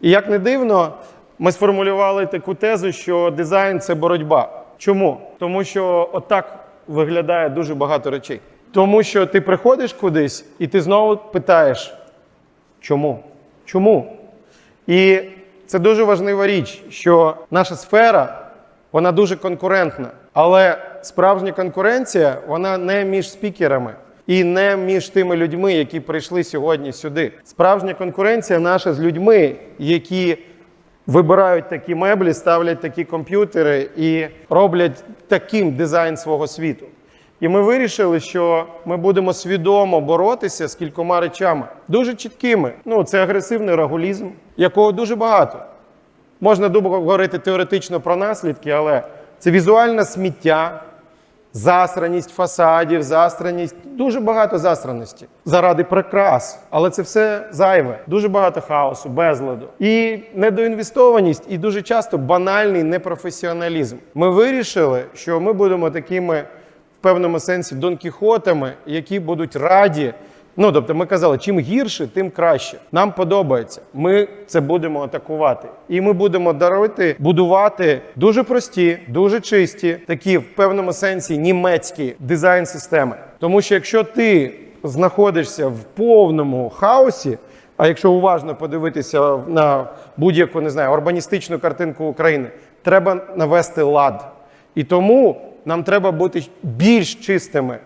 І як не дивно, ми сформулювали таку тезу, що дизайн це боротьба. Чому? Тому що отак виглядає дуже багато речей. Тому що ти приходиш кудись і ти знову питаєш, чому? Чому? І це дуже важлива річ, що наша сфера вона дуже конкурентна. Але справжня конкуренція вона не між спікерами і не між тими людьми, які прийшли сьогодні сюди. Справжня конкуренція наша з людьми, які вибирають такі меблі, ставлять такі комп'ютери і роблять таким дизайн свого світу. І ми вирішили, що ми будемо свідомо боротися з кількома речами, дуже чіткими. Ну, це агресивний регулізм, якого дуже багато. Можна довго говорити теоретично про наслідки, але це візуальне сміття, засраність фасадів, засраність, дуже багато засраності заради прикрас. Але це все зайве, дуже багато хаосу, безладу. І недоінвестованість, і дуже часто банальний непрофесіоналізм. Ми вирішили, що ми будемо такими в певному сенсі донкіхотами, які будуть раді. Ну, тобто, ми казали, чим гірше, тим краще. Нам подобається. Ми це будемо атакувати. І ми будемо дарувати, будувати дуже прості, дуже чисті, такі в певному сенсі німецькі дизайн-системи. Тому що якщо ти знаходишся в повному хаосі, а якщо уважно подивитися на будь-яку не знаю, урбаністичну картинку України, треба навести лад. І тому нам треба бути більш чистими